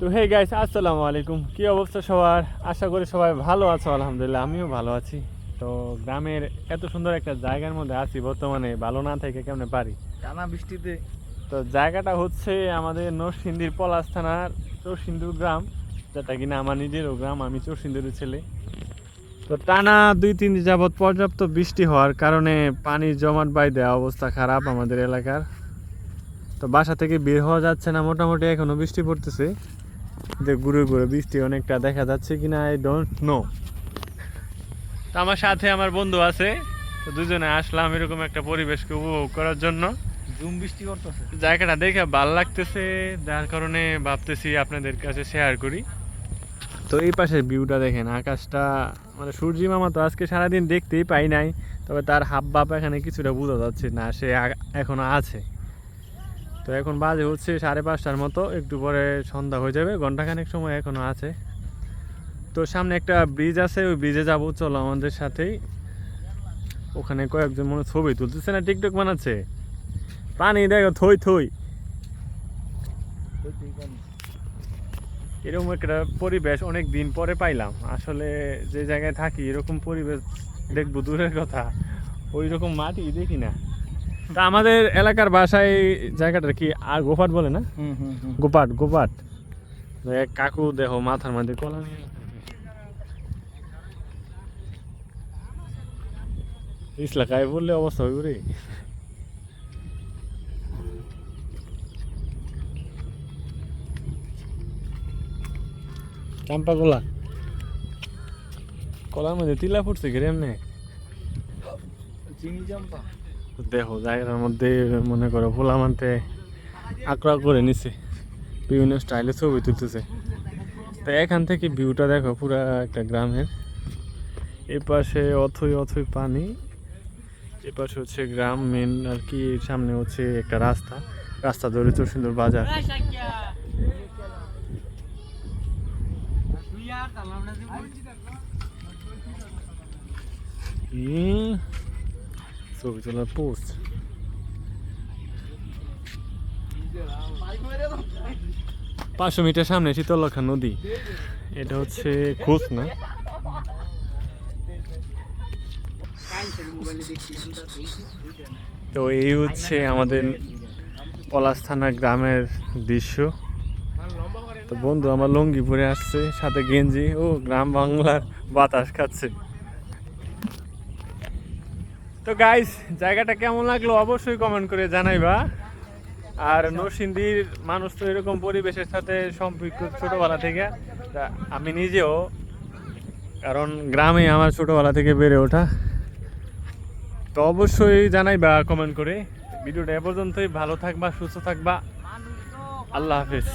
তো hey guys আসসালামু আলাইকুম। কি অবস্থা সবার? আশা করি সবাই ভালো আছো আলহামদুলিল্লাহ আমিও ভালো আছি। তো গ্রামের এত সুন্দর একটা জায়গার মধ্যে আছি বর্তমানে ভালো না থেকে কেমনে পারি? টানা বৃষ্টিতে। তো জায়গাটা হচ্ছে আমাদের নরসিংদীর পলাশ থানার চরসিন্দুর গ্রাম যেটা কিনা আমার নিজেরও গ্রাম আমি চরসিন্দুরের ছেলে। তো টানা দুই তিন যাবৎ পর্যাপ্ত বৃষ্টি হওয়ার কারণে পানি জমাট বাই দেওয়া অবস্থা খারাপ আমাদের এলাকার। তো বাসা থেকে বের হওয়া যাচ্ছে না মোটামুটি এখনও বৃষ্টি পড়তেছে। যে ঘুরে ঘুরে বৃষ্টি অনেকটা দেখা যাচ্ছে কিনা আই ডোন্ট নো তো আমার সাথে আমার বন্ধু আছে তো দুজনে আসলাম এরকম একটা পরিবেশকে উপভোগ করার জন্য। জুম বৃষ্টি করতেছে জায়গাটা দেখে ভালো লাগতেছে যার কারণে ভাবতেছি আপনাদের কাছে শেয়ার করি। তো এই পাশের ভিউটা দেখেন আকাশটা মানে সূর্যি মামা তো আজকে সারাদিন দেখতেই পাই নাই তবে তার হাব ভাব এখানে কিছুটা বোঝা যাচ্ছে না সে এখনও আছে। তো এখন বাজে হচ্ছে সাড়ে পাঁচটার মতো, একটু পরে সন্ধ্যা হয়ে যাবে, ঘন্টাখানেক সময় এখনও আছে। তো সামনে একটা ব্রিজ আছে, ওই ব্রিজে যাব, চলো আমাদের সাথেই। ওখানে কয়েকজন মনে ছবি তুলতেছে না, টিকটক বানাচ্ছে? পানি দেখো, থই থই। এরকম একটা পরিবেশ অনেক দিন পরে পাইলাম। আসলে যে জায়গায় থাকি, এরকম পরিবেশ দেখব দূরের কথা। ওই রকম মাটি দেখি না। তা আমাদের এলাকার বাসায় জায়গাটা কি আর গোপাট বলে না? গোপাট গোপাট। কাকু দেহ মাথার মধ্যে কলা নিয়ে ইসলাকায় বললে অবস্থা হইব রে। চাম্পা কলা। কলার মধ্যে তিলা ফুটছে ঘিরে এমনি? চিনি চাম্পা। দেখো জায়গাটার মধ্যে মনে করো পোলা মানতে আঁকড়া করে নিছে। বিভিন্ন স্টাইলে ছবি তুলতেছে। তো এখান থেকে ভিউটা দেখো পুরা একটা গ্রামের। এ পাশে অথই অথই পানি এ পাশে হচ্ছে গ্রাম মেন আর কি সামনে হচ্ছে একটা রাস্তা। রাস্তা ধরে তো সুন্দর বাজার। হুম, ছবি তোলার পোস্ট পাঁচশো মিটার সামনে শীতলক্ষা নদী। এটা হচ্ছে খোঁজ না? তো এই হচ্ছে আমাদের পলাশ থানা গ্রামের দৃশ্য। তো বন্ধু, আমার লঙ্গি পরে আসছে, সাথে গেঞ্জি। ও, গ্রাম বাংলার বাতাস খাচ্ছে। তো গাইস জায়গাটা কেমন লাগল অবশ্যই কমেন্ট করে জানাইবা। আর নরসিংদীর মানুষ তো এরকম পরিবেশের সাথে সম্পৃক্ত ছোটবেলা থেকে। আমি নিজেও, কারণ গ্রামে আমার ছোটবেলা থেকে বেড়ে ওঠা। তো অবশ্যই জানাইবা কমেন্ট করে। ভিডিওটা এ পর্যন্তই। ভালো থাকবা, সুস্থ থাকবা। আল্লাহ হাফেজ।